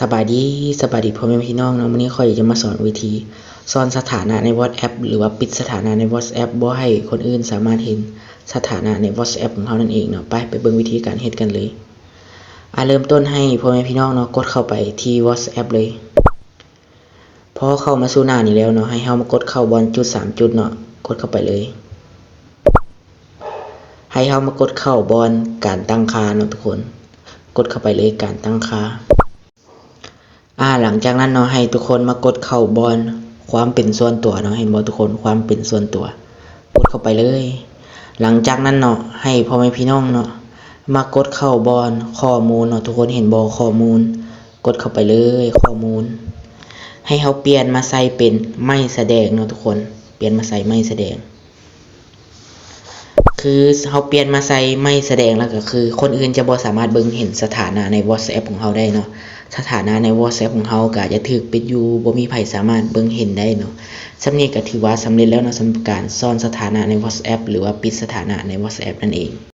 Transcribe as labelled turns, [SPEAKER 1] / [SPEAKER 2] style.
[SPEAKER 1] สบายดีสบายดีพ่อแม่พี่น้องเนาะวันนี้ข่อยจะมาสอนวิธีซ่อนสถานะใน WhatsApp หรือว่าปิดสถานะใน WhatsApp บ่ให้คนอื่นสามารถเห็นสถานะใน WhatsApp ของเรานั่นเองเนาะไปไปเบิ่งวิธีการเฮ็ดกันเลยอะเริ่มต้นให้พ่อแม่พี่น้องเนาะกดเข้าไปที่ WhatsApp เลยพอเข้ามาสู่หน้านี้แล้วเนาะให้เฮามากดเข้าบอลจุดสามจุดเนาะกดเข้าไปเลย ให้เฮามากดเข้าบอลการตั้งค่าเนาะทุกคน กดเข้าไปเลยการตั้งค่า อ่าหลังจากนั้นเนาะให้ทุกคนมากดเข้าบอลความเป็นส่วนตัวเนาะเห็นบ่ทุกคนความเป็นส่วนตัวกดเข้าไปเลย หลังจากนั้นเนาะให้พ่อแม่พี่น้องเนาะมากดเข้าบอลข้อมูลเนาะทุกคนเห็นบ่ข้อมูล กดเข้าไปเลยข้อมูล ให้เขาเปลี่ยนมาใส่เป็นไม่แสดงเนาะทุกคน เปลี่ยนมาใส่ไม่แสดง คือเขาเปลี่ยนมาใส่ไม่แสดงแล้วก็คือ คนอื่นจะบ่สามารถเบิ่งเห็นสถานะใน WhatsApp ของเขาได้เนาะสถานะใน WhatsApp ของเขาก็จะถูกปิดอยู่บ่มีไผสามารถเบิ่งเห็นได้เนาะสำนี้ก็ถือว่าสำเร็จแล้วเนาะสำหรับการซ่อนสถานะใน WhatsApp หรือว่าปิดสถานะใน WhatsApp นั่นเอง